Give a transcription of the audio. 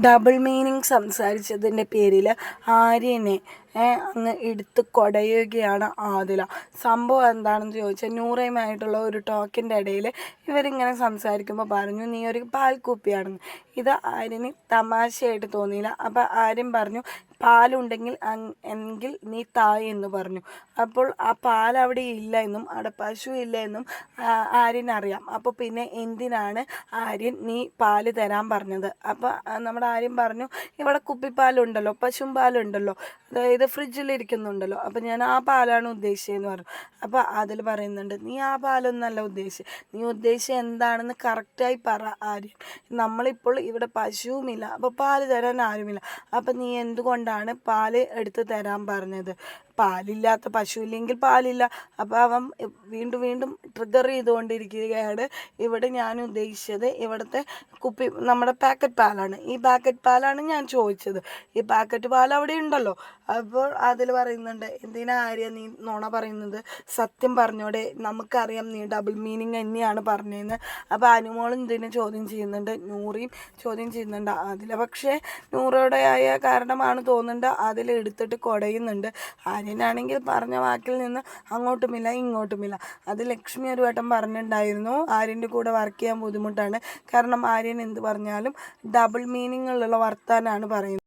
Double meaning സംസാരിച്ചതിന്റെ പേരിൽ ആര്യനെ അങ്ങ് എടുത്ത് കൊടയുകയാണ് ആദില. സംഭവം എന്താണെന്ന് ചോദിച്ചാൽ നൂറയുമായിട്ടുള്ള ഒരു ടോക്കിന്റെ ഇടയിൽ ഇവരിങ്ങനെ സംസാരിക്കുമ്പോൾ പറഞ്ഞു നീ ഒരു പാൽക്കുപ്പിയാണെന്ന്. ഇത് ആര്യന് തമാശയായിട്ട് തോന്നിയില്ല. അപ്പോൾ ആര്യൻ പറഞ്ഞു പാലുണ്ടെങ്കിൽ എങ്കിൽ നീ തായ് എന്ന് പറഞ്ഞു. അപ്പോൾ ആ പാൽ അവിടെ ഇല്ല എന്നും അവിടെ പശു ഇല്ല എന്നും ആര്യനറിയാം. അപ്പോൾ പിന്നെ എന്തിനാണ് ആര്യൻ നീ പാൽ തരാൻ പറഞ്ഞത്? അപ്പോൾ നമ്മുടെ ആര്യൻ പറഞ്ഞു ഇവിടെ കുപ്പിപ്പാലുണ്ടല്ലോ പശുവും പാലുണ്ടല്ലോ. അതായത് ഫ്രിഡ്ജിലിരിക്കുന്നുണ്ടല്ലോ. അപ്പോൾ ഞാൻ ആ പാലാണ് ഉദ്ദേശിച്ചതെന്ന് പറഞ്ഞു. അപ്പോൾ അതിൽ പറയുന്നുണ്ട് നീ ആ പാലൊന്നല്ല ഉദ്ദേശിച്ചത് നീ ഉദ്ദേശിച്ചത് എന്താണെന്ന് കറക്റ്റായി പറ ആര്യൻ. നമ്മളിപ്പോൾ ഇവിടെ പശുവുമില്ല. അപ്പോൾ പാൽ തരാൻ ആരുമില്ല. അപ്പോൾ നീ എന്തുകൊണ്ടാണ് പാൽ എടുത്ത് തരാൻ പറഞ്ഞത്? പാലില്ലാത്ത പശു ഇല്ലെങ്കിൽ പാലില്ല. അപ്പോൾ അവൻ വീണ്ടും വീണ്ടും ട്രിഗർ ചെയ്തുകൊണ്ടിരിക്കുകയാണ്. ഇവിടെ ഞാൻ ഉദ്ദേശിച്ചത് ഇവിടുത്തെ കുപ്പി നമ്മുടെ പാക്കറ്റ് പാലാണ്. ഈ പാക്കറ്റ് പാലാണ് ഞാൻ ചോദിച്ചത്. ഈ പാക്കറ്റ് പാൽ അവിടെ ഉണ്ടല്ലോ അപ്പോൾ അതിൽ പറയുന്നുണ്ട് എന്തിനാ ആര്യ നീ നോണ പറയുന്നത്? സത്യം പറഞ്ഞോടെ നമുക്കറിയാം നീ ഡബിൾ മീനിങ് തന്നെയാണ് പറഞ്ഞതെന്ന് അപ്പോൾ അനുമോളും ഇതിനെ ചോദ്യം ചെയ്യുന്നുണ്ട്? നൂറിയും ചോദ്യം ചെയ്യുന്നുണ്ട്. അതിൽ പക്ഷേ നൂറോടെ ആയ കാരണമാണ് തോന്നുന്നുണ്ട്. അതിൽ എടുത്തിട്ട് കുടയുന്നുണ്ട്. ആര്യനാണെങ്കിൽ പറഞ്ഞ വാക്കിൽ നിന്ന് അങ്ങോട്ടുമില്ല ഇങ്ങോട്ടുമില്ല. അത് ലക്ഷ്മി ഒരു വട്ടം പറഞ്ഞിട്ടുണ്ടായിരുന്നു. ആര്യന്റെ കൂടെ വർക്ക് ചെയ്യാൻ ബുദ്ധിമുട്ടാണ്. കാരണം ആര്യൻ എന്ത് പറഞ്ഞാലും ഡബിൾ മീനിങ്ങുള്ള വർത്താനാണ് പറയുന്നത്.